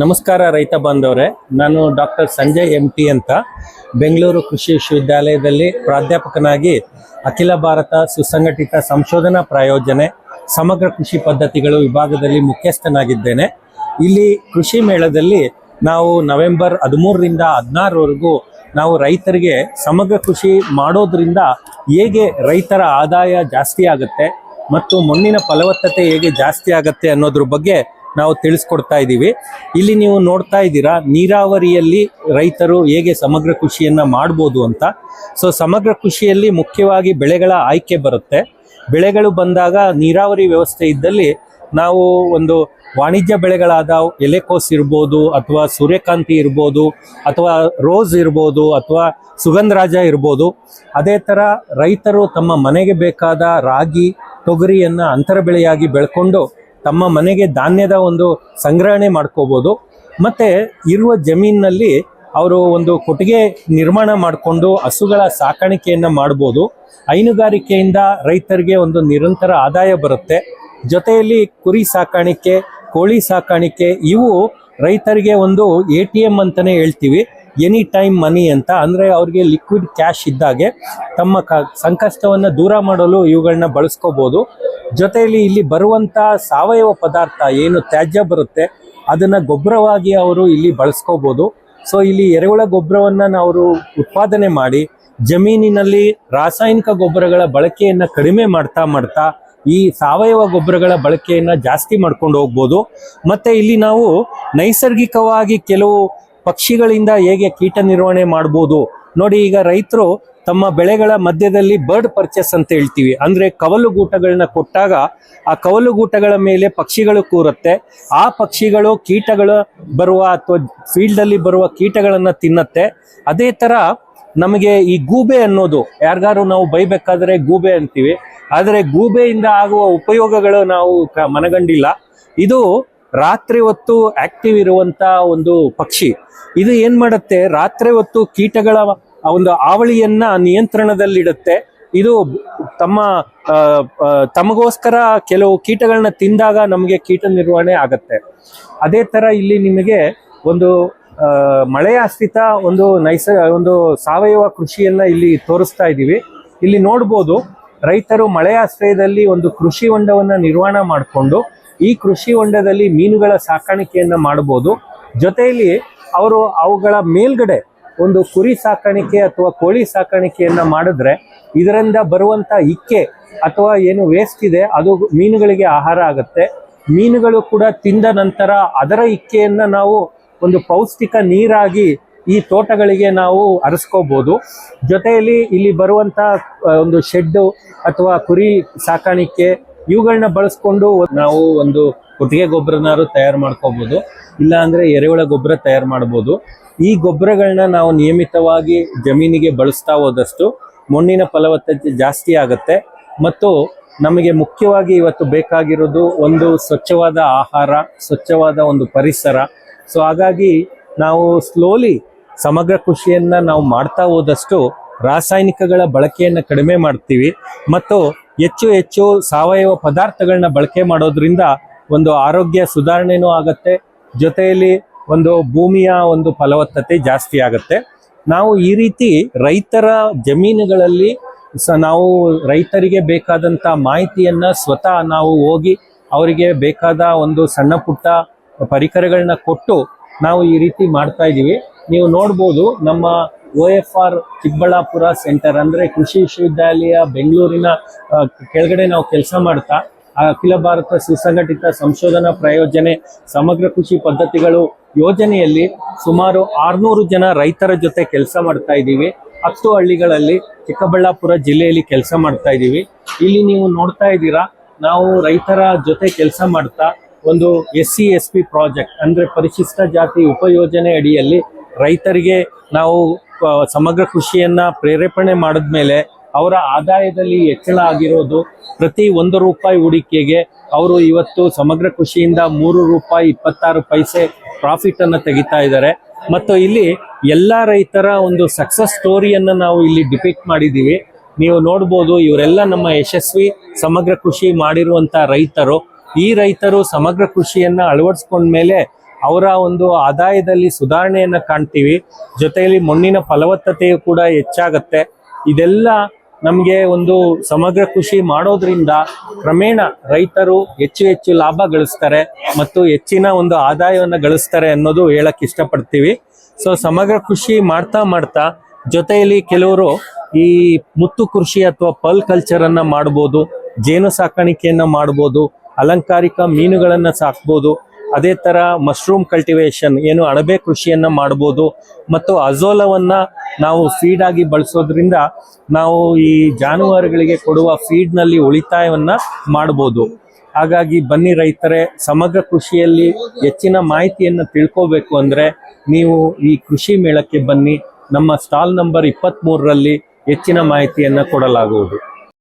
ನಮಸ್ಕಾರ ರೈತ ಬಾಂಧವರೇ. ನಾನು ಡಾಕ್ಟರ್ ಸಂಜಯ್ ಎಂ ಟಿ ಅಂತ. ಬೆಂಗಳೂರು ಕೃಷಿ ವಿಶ್ವವಿದ್ಯಾಲಯದಲ್ಲಿ ಪ್ರಾಧ್ಯಾಪಕನಾಗಿ ಅಖಿಲ ಭಾರತ ಸುಸಂಘಟಿತ ಸಂಶೋಧನಾ ಪ್ರಾಯೋಜನೆ, ಸಮಗ್ರ ಕೃಷಿ ಪದ್ಧತಿಗಳು ವಿಭಾಗದಲ್ಲಿ ಮುಖ್ಯಸ್ಥನಾಗಿದ್ದೇನೆ. ಇಲ್ಲಿ ಕೃಷಿ ಮೇಳದಲ್ಲಿ ನಾವು ನವೆಂಬರ್ ಹದಿಮೂರರಿಂದ ಹದಿನಾರವರೆಗೂ ನಾವು ರೈತರಿಗೆ ಸಮಗ್ರ ಕೃಷಿ ಮಾಡೋದ್ರಿಂದ ಹೇಗೆ ರೈತರ ಆದಾಯ ಜಾಸ್ತಿ ಆಗುತ್ತೆ ಮತ್ತು ಮಣ್ಣಿನ ಫಲವತ್ತತೆ ಹೇಗೆ ಜಾಸ್ತಿ ಆಗುತ್ತೆ ಅನ್ನೋದ್ರ ಬಗ್ಗೆ ನಾವು ತಿಳಿಸ್ಕೊಡ್ತಾ ಇದ್ದೀವಿ ಇಲ್ಲಿ ನೀವು ನೋಡ್ತಾ ಇದ್ದೀರಾ, ನೀರಾವರಿಯಲ್ಲಿ ರೈತರು ಹೇಗೆ ಸಮಗ್ರ ಕೃಷಿಯನ್ನು ಮಾಡ್ಬೋದು ಅಂತ. ಸೊ ಸಮಗ್ರ ಕೃಷಿಯಲ್ಲಿ ಮುಖ್ಯವಾಗಿ ಬೆಳೆಗಳ ಆಯ್ಕೆ ಬರುತ್ತೆ. ಬೆಳೆಗಳು ಬಂದಾಗ ನೀರಾವರಿ ವ್ಯವಸ್ಥೆ ಇದ್ದಲ್ಲಿ ನಾವು ಒಂದು ವಾಣಿಜ್ಯ ಬೆಳೆಗಳಾದ ಎಲೆಕೋಸ್ ಇರ್ಬೋದು, ಅಥವಾ ಸೂರ್ಯಕಾಂತಿ ಇರ್ಬೋದು, ಅಥವಾ ರೋಸ್ ಇರ್ಬೋದು, ಅಥವಾ ಸುಗಂಧರಾಜ ಇರ್ಬೋದು. ಅದೇ ಥರ ರೈತರು ತಮ್ಮ ಮನೆಗೆ ಬೇಕಾದ ರಾಗಿ, ತೊಗರಿಯನ್ನು ಅಂತರ ಬೆಳೆಯಾಗಿ ಬೆಳ್ಕೊಂಡು ತಮ್ಮ ಮನೆಗೆ ಧಾನ್ಯದ ಒಂದು ಸಂಗ್ರಹಣೆ ಮಾಡ್ಕೋಬೋದು. ಮತ್ತು ಇರುವ ಜಮೀನಿನಲ್ಲಿ ಅವರು ಒಂದು ಕೊಟ್ಟಿಗೆ ನಿರ್ಮಾಣ ಮಾಡಿಕೊಂಡು ಹಸುಗಳ ಸಾಕಾಣಿಕೆಯನ್ನು ಮಾಡ್ಬೋದು. ಹೈನುಗಾರಿಕೆಯಿಂದ ರೈತರಿಗೆ ಒಂದು ನಿರಂತರ ಆದಾಯ ಬರುತ್ತೆ. ಜೊತೆಯಲ್ಲಿ ಕುರಿ ಸಾಕಾಣಿಕೆ, ಕೋಳಿ ಸಾಕಾಣಿಕೆ, ಇವು ರೈತರಿಗೆ ಒಂದು ಎ ಟಿ ಎಂ ಅಂತಲೇ ಹೇಳ್ತೀವಿ. ಎನಿ ಟೈಮ್ ಮನಿ ಅಂತ, ಅಂದರೆ ಅವ್ರಿಗೆ ಲಿಕ್ವಿಡ್ ಕ್ಯಾಶ್ ಇದ್ದಾಗೆ ತಮ್ಮ ಕ, ಸಂಕಷ್ಟವನ್ನು ದೂರ ಮಾಡಲು ಇವುಗಳನ್ನ ಬಳಸ್ಕೋಬೋದು. ಜೊತೆಯಲ್ಲಿ ಇಲ್ಲಿ ಬರುವಂಥ ಸಾವಯವ ಪದಾರ್ಥ ಏನು ತ್ಯಾಜ್ಯ ಬರುತ್ತೆ, ಅದನ್ನು ಗೊಬ್ಬರವಾಗಿ ಅವರು ಇಲ್ಲಿ ಬಳಸ್ಕೋಬೋದು. ಸೊ ಇಲ್ಲಿ ಎರೆಹುಳ ಗೊಬ್ಬರವನ್ನು ನಾವು ಉತ್ಪಾದನೆ ಮಾಡಿ, ಜಮೀನಿನಲ್ಲಿ ರಾಸಾಯನಿಕ ಗೊಬ್ಬರಗಳ ಬಳಕೆಯನ್ನು ಕಡಿಮೆ ಮಾಡ್ತಾ ಮಾಡ್ತಾ ಈ ಸಾವಯವ ಗೊಬ್ಬರಗಳ ಬಳಕೆಯನ್ನು ಜಾಸ್ತಿ ಮಾಡ್ಕೊಂಡು ಹೋಗ್ಬೋದು. ಮತ್ತೆ ಇಲ್ಲಿ ನಾವು ನೈಸರ್ಗಿಕವಾಗಿ ಕೆಲವು ಪಕ್ಷಿಗಳಿಂದ ಹೇಗೆ ಕೀಟ ನಿರ್ವಹಣೆ ಮಾಡ್ಬೋದು? ನೋಡಿ, ಈಗ ರೈತರು ತಮ್ಮ ಬೆಳೆಗಳ ಮಧ್ಯದಲ್ಲಿ ಬರ್ಡ್ ಪರ್ಚೇಸ್ ಅಂತ ಹೇಳ್ತೀವಿ. ಅಂದ್ರೆ ಕವಲುಗೂಟಗಳನ್ನ ಕೊಟ್ಟಾಗ ಆ ಕವಲುಗೂಟಗಳ ಮೇಲೆ ಪಕ್ಷಿಗಳು ಕೂರುತ್ತೆ. ಆ ಪಕ್ಷಿಗಳು ಕೀಟಗಳು ಬರುವ ಅಥವಾ ಫೀಲ್ಡ್ ಅಲ್ಲಿ ಬರುವ ಕೀಟಗಳನ್ನ ತಿನ್ನತ್ತೆ. ಅದೇ ತರ ನಮಗೆ ಈ ಗೂಬೆ ಅನ್ನೋದು ಯಾರಿಗಾರು ನಾವು ಬೈಬೇಕಾದ್ರೆ ಗೂಬೆ ಅಂತೀವಿ. ಆದರೆ ಗೂಬೆಯಿಂದ ಆಗುವ ಉಪಯೋಗಗಳು ನಾವು ಮನಗಂಡಿಲ್ಲ. ಇದು ರಾತ್ರಿ ಹೊತ್ತು ಆಕ್ಟಿವ್ ಇರುವಂತ ಒಂದು ಪಕ್ಷಿ. ಇದು ಏನ್ ಮಾಡುತ್ತೆ? ರಾತ್ರಿ ಹೊತ್ತು ಕೀಟಗಳ ಒಂದು ಆವಳಿಯನ್ನ ನಿಯಂತ್ರಣದಲ್ಲಿಡುತ್ತೆ. ಇದು ತಮ್ಮ ತಮಗೋಸ್ಕರ ಕೆಲವು ಕೀಟಗಳನ್ನ ತಿಂದಾಗ ನಮಗೆ ಕೀಟ ನಿರ್ವಹಣೆ ಆಗತ್ತೆ. ಅದೇ ತರ ಇಲ್ಲಿ ನಿಮಗೆ ಒಂದು ಮಳೆಯ ಆಶ್ರಿತ ಒಂದು ನೈಸ, ಒಂದು ಸಾವಯವ ಕೃಷಿಯನ್ನ ಇಲ್ಲಿ ತೋರಿಸ್ತಾ ಇದ್ದೀವಿ ಇಲ್ಲಿ ನೋಡ್ಬೋದು ರೈತರು ಮಳೆಯಾಶ್ರಯದಲ್ಲಿ ಒಂದು ಕೃಷಿ ಹೊಂಡವನ್ನ ನಿರ್ವಹಣೆ ಮಾಡಿಕೊಂಡು ಈ ಕೃಷಿ ಹೊಂಡದಲ್ಲಿ ಮೀನುಗಳ ಸಾಕಾಣಿಕೆಯನ್ನ ಮಾಡಬಹುದು. ಜೊತೆಯಲ್ಲಿ ಅವರು ಅವುಗಳ ಮೇಲ್ಗಡೆ ಒಂದು ಕುರಿ ಸಾಕಾಣಿಕೆ ಅಥವಾ ಕೋಳಿ ಸಾಕಾಣಿಕೆಯನ್ನ ಮಾಡಿದ್ರೆ ಇದರಿಂದ ಬರುವಂತ ಇಕ್ಕೆ ಅಥವಾ ಏನು ವೇಸ್ಟ್ ಇದೆ, ಅದು ಮೀನುಗಳಿಗೆ ಆಹಾರ ಆಗುತ್ತೆ. ಮೀನುಗಳು ಕೂಡ ತಿಂದ ನಂತರ ಅದರ ಇಕ್ಕೆಯನ್ನ ನಾವು ಒಂದು ಪೌಷ್ಟಿಕ ನೀರಾಗಿ ಈ ತೋಟಗಳಿಗೆ ನಾವು ಅರಿಸ್ಕೋಬೋದು ಜೊತೆಯಲ್ಲಿ ಇಲ್ಲಿ ಬರುವಂತ ಒಂದು ಶೆಡ್ಡು ಅಥವಾ ಕುರಿ ಸಾಕಾಣಿಕೆ ಇವುಗಳನ್ನ ಬಳಸ್ಕೊಂಡು ನಾವು ಒಂದು ಕೊಟ್ಟಿಗೆ ಗೊಬ್ಬರನಾರು ತಯಾರು ಮಾಡ್ಕೋಬಹುದು ಇಲ್ಲ ಅಂದ್ರೆ ಎರೆಹುಳ ಗೊಬ್ಬರ ತಯಾರು ಮಾಡಬಹುದು ಈ ಗೊಬ್ಬರಗಳನ್ನ ನಾವು ನಿಯಮಿತವಾಗಿ ಜಮೀನಿಗೆ ಬಳಸ್ತಾ ಹೋದಷ್ಟು ಮಣ್ಣಿನ ಫಲವತ್ತತೆ ಜಾಸ್ತಿ ಆಗುತ್ತೆ. ಮತ್ತು ನಮಗೆ ಮುಖ್ಯವಾಗಿ ಇವತ್ತು ಬೇಕಾಗಿರೋದು ಒಂದು ಸ್ವಚ್ಛವಾದ ಆಹಾರ, ಸ್ವಚ್ಛವಾದ ಒಂದು ಪರಿಸರ. ಸೊ ಹಾಗಾಗಿ ನಾವು ಸ್ಲೋಲಿ ಸಮಗ್ರ ಕೃಷಿಯನ್ನ ನಾವು ಮಾಡ್ತಾ ಹೋದಷ್ಟು ರಾಸಾಯನಿಕಗಳ ಬಳಕೆಯನ್ನು ಕಡಿಮೆ ಮಾಡ್ತೀವಿ. ಮತ್ತು ಹೆಚ್ಚು ಹೆಚ್ಚು ಸಾವಯವ ಪದಾರ್ಥಗಳನ್ನ ಬಳಕೆ ಮಾಡೋದ್ರಿಂದ ಒಂದು ಆರೋಗ್ಯ ಸುಧಾರಣೆನೂ ಆಗುತ್ತೆ. ಜೊತೆಯಲ್ಲಿ ಒಂದು ಭೂಮಿಯ ಒಂದು ಫಲವತ್ತತೆ ಜಾಸ್ತಿ ಆಗುತ್ತೆ. ನಾವು ಈ ರೀತಿ ರೈತರ ಜಮೀನುಗಳಲ್ಲಿ ಸ ನಾವು ರೈತರಿಗೆ ಬೇಕಾದಂಥ ಮಾಹಿತಿಯನ್ನ ಸ್ವತಃ ನಾವು ಹೋಗಿ ಅವರಿಗೆ ಬೇಕಾದ ಒಂದು ಸಣ್ಣ ಪುಟ್ಟ ಪರಿಕರಗಳನ್ನ ಕೊಟ್ಟು ನಾವು ಈ ರೀತಿ ಮಾಡ್ತಾ ಇದ್ದೀವಿ ನೀವು ನೋಡ್ಬೋದು ನಮ್ಮ O F R Chikkaballapura centre ಅಂದ್ರೆ ಕೃಷಿ ವಿಶ್ವವಿದ್ಯಾಲಯ ಬೆಂಗಳೂರಿನ ಕೆಳಗಡೆ ನಾವು ಕೆಲಸ ಮಾಡ್ತಾ ಅಖಿಲ ಭಾರತ ಸುಸಂಘಟಿತ ಸಂಶೋಧನಾ ಪ್ರಾಯೋಜನೆ ಸಮಗ್ರ ಕೃಷಿ ಪದ್ಧತಿಗಳು ಯೋಜನೆಯಲ್ಲಿ ಸುಮಾರು ಆರ್ನೂರು ಜನ ರೈತರ ಜೊತೆ ಕೆಲಸ ಮಾಡ್ತಾ ಇದ್ದೀವಿ. ಹತ್ತು ಹಳ್ಳಿಗಳಲ್ಲಿ ಚಿಕ್ಕಬಳ್ಳಾಪುರ ಜಿಲ್ಲೆಯಲ್ಲಿ ಕೆಲಸ ಮಾಡ್ತಾ ಇದ್ದೀವಿ. ಇಲ್ಲಿ ನೀವು ನೋಡ್ತಾ ಇದ್ದೀರಾ, ನಾವು ರೈತರ ಜೊತೆ ಕೆಲಸ ಮಾಡ್ತಾ, ಒಂದು S C S P project ಅಂದ್ರೆ ಪರಿಶಿಷ್ಟ ಜಾತಿ ಉಪಯೋಜನೆ ಅಡಿಯಲ್ಲಿ ರೈತರಿಗೆ ನಾವು ಸಮಗ್ರ ಕೃಷಿಯನ್ನ ಪ್ರೇರೇಪಣೆ ಮಾಡಿದ್ಮೇಲೆ ಅವರ ಆದಾಯದಲ್ಲಿ ಹೆಚ್ಚಳ ಆಗಿರೋದು ಪ್ರತಿ ಒಂದು ರೂಪಾಯಿ ಹೂಡಿಕೆಗೆ ಅವರು ಇವತ್ತು ಸಮಗ್ರ ಕೃಷಿಯಿಂದ ಮೂರು ರೂಪಾಯಿ ಇಪ್ಪತ್ತಾರು ಪೈಸೆ ಪ್ರಾಫಿಟ್ ಅನ್ನ ತೆಗಿತಾ ಇದ್ದಾರೆ. ಮತ್ತು ಇಲ್ಲಿ ಎಲ್ಲ ರೈತರ ಒಂದು ಸಕ್ಸಸ್ ಸ್ಟೋರಿಯನ್ನ ನಾವು ಇಲ್ಲಿ ಡಿಪಿಕ್ಟ್ ಮಾಡಿದ್ದೀವಿ. ನೀವು ನೋಡ್ಬೋದು ಇವರೆಲ್ಲ ನಮ್ಮ ಯಶಸ್ವಿ ಸಮಗ್ರ ಕೃಷಿ ಮಾಡಿರುವಂತ ರೈತರು. ಈ ರೈತರು ಸಮಗ್ರ ಕೃಷಿಯನ್ನ ಅಳವಡಿಸ್ಕೊಂಡ್ಮೇಲೆ ಅವರ ಒಂದು ಆದಾಯದಲ್ಲಿ ಸುಧಾರಣೆಯನ್ನ ಕಾಣ್ತೀವಿ. ಜೊತೆಯಲ್ಲಿ ಮಣ್ಣಿನ ಫಲವತ್ತತೆಯು ಕೂಡ ಹೆಚ್ಚಾಗತ್ತೆ. ಇದೆಲ್ಲ ನಮಗೆ ಒಂದು ಸಮಗ್ರ ಕೃಷಿ ಮಾಡೋದ್ರಿಂದ ಕ್ರಮೇಣ ರೈತರು ಹೆಚ್ಚು ಹೆಚ್ಚು ಲಾಭ ಗಳಿಸ್ತಾರೆ ಮತ್ತು ಹೆಚ್ಚಿನ ಒಂದು ಆದಾಯವನ್ನು ಗಳಿಸ್ತಾರೆ ಅನ್ನೋದು ಹೇಳಕ್ ಇಷ್ಟಪಡ್ತೀವಿ. ಸೊ ಸಮಗ್ರ ಕೃಷಿ ಮಾಡ್ತಾ ಮಾಡ್ತಾ ಜೊತೆಯಲ್ಲಿ ಕೆಲವರು ಈ ಮುತ್ತು ಕೃಷಿ ಅಥವಾ ಪಲ್ ಕಲ್ಚರ್ ಅನ್ನ ಮಾಡ್ಬೋದು, ಜೇನು ಸಾಕಾಣಿಕೆಯನ್ನ ಮಾಡ್ಬೋದು, ಅಲಂಕಾರಿಕ ಮೀನುಗಳನ್ನ ಸಾಕ್ಬೋದು ಅದೇ ತರ ಮಶ್ರೂಮ್ ಕಲ್ಟಿವೇಶನ್ ಏನು ಅಣಬೆ ಕೃಷಿಯನ್ನ ಮಾಡ್ಬೋದು. ಮತ್ತು ಅಜೋಲವನ್ನ ನಾವು ಫೀಡ್ ಆಗಿ ಬಳಸೋದ್ರಿಂದ ನಾವು ಈ ಜಾನುವಾರುಗಳಿಗೆ ಕೊಡುವ ಫೀಡ್ನಲ್ಲಿ ಉಳಿತಾಯವನ್ನ ಮಾಡ್ಬೋದು. ಹಾಗಾಗಿ ಬನ್ನಿ ರೈತರೇ, ಸಮಗ್ರ ಕೃಷಿಯಲ್ಲಿ ಹೆಚ್ಚಿನ ಮಾಹಿತಿಯನ್ನು ತಿಳ್ಕೋಬೇಕು ಅಂದ್ರೆ ನೀವು ಈ ಕೃಷಿ ಮೇಳಕ್ಕೆ ಬನ್ನಿ. ನಮ್ಮ ಸ್ಟಾಲ್ ನಂಬರ್ ಇಪ್ಪತ್ತ್ ಹೆಚ್ಚಿನ ಮಾಹಿತಿಯನ್ನು ಕೊಡಲಾಗುವುದು.